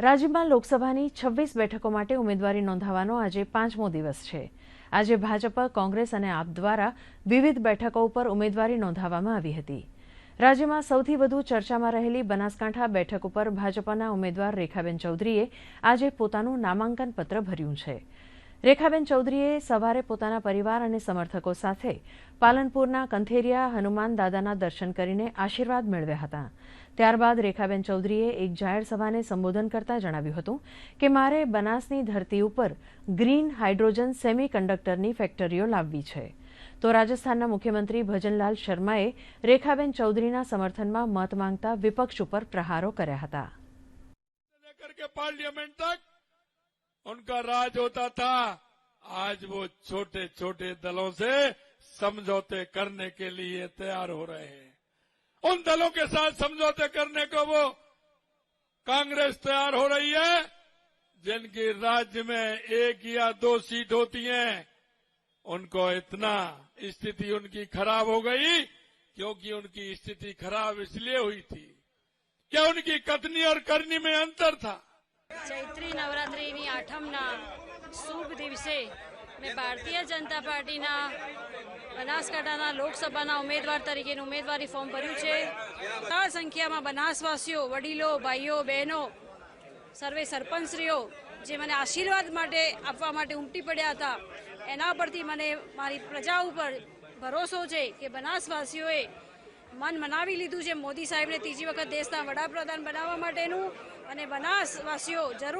રાજ્યમાં લોકસભાની છવ્વીસ બેઠકો માટે ઉમેદવારી નોંધાવવાનો આજે પાંચમો દિવસ છે. આજે ભાજપ, કોંગ્રેસ અને આપ દ્વારા વિવિધ બેઠકો ઉપર ઉમેદવારી નોંધાવવામાં આવી હતી. રાજ્યમાં સૌથી વધુ ચર્ચામાં રહેલી બનાસકાંઠા બેઠક ઉપર ભાજપના ઉમેદવાર રેખાબેન ચૌધરીએ આજે પોતાનું નામાંકન પત્ર ભર્યું છે. રેખાબેન ચૌધરીએ સવારે પોતાના પરિવાર અને સમર્થકો સાથે પાલનપુરના કંથેરિયા હનુમાન દાદાના દર્શન કરીને આશીર્વાદ મેળવ્યા હતા. ત્યારબાદ રેખાબેન ચૌધરીએ એક જાહેર સભાને સંબોધન કરતા જણાવ્યું હતું કે, મારે બનાસની ધરતી ઉપર ગ્રીન હાઇડ્રોજન સેમી કંડક્ટરની ફેક્ટરીઓ લાવવી છે. તો રાજસ્થાનના મુખ્યમંત્રી ભજનલાલ શર્માએ રેખાબેન ચૌધરીના સમર્થનમાં મત માંગતા વિપક્ષ ઉપર પ્રહારો કર્યા હતા. उनका राज होता था। आज वो छोटे छोटे दलों से समझौते करने के लिए तैयार हो रहे हैं। उन दलों के साथ समझौते करने को वो कांग्रेस तैयार हो रही है, जिनकी राज्य में एक या दो सीट होती हैं। उनको इतना स्थिति उनकी खराब हो गई, क्योंकि उनकी स्थिति खराब इसलिए हुई थी। कि उनकी कथनी और करनी में अंतर था? ચૈત્રી નવરાત્રિની આઠમના શુભ દિવસે મેં ભારતીય જનતા પાર્ટીના બનાસકાંઠાના લોકસભાના ઉમેદવાર તરીકેનું ઉમેદવારી ફોર્મ ભર્યું છે. આ સંખ્યામાં બનાસવાસીઓ, વડીલો, ભાઈઓ, બહેનો, સર્વે સરપંચશ્રીઓ જે મને આશીર્વાદ માટે આપવા માટે ઉમટી પડ્યા હતા, એના પરથી મને મારી પ્રજા ઉપર ભરોસો છે કે બનાસવાસીઓએ મન મનાવી લીધું છે મોદી સાહેબને. ત્રીજી વખત દેશના વડાપ્રધાન બનાવવા માટેનું અને બનાસવાસીઓ જરૂર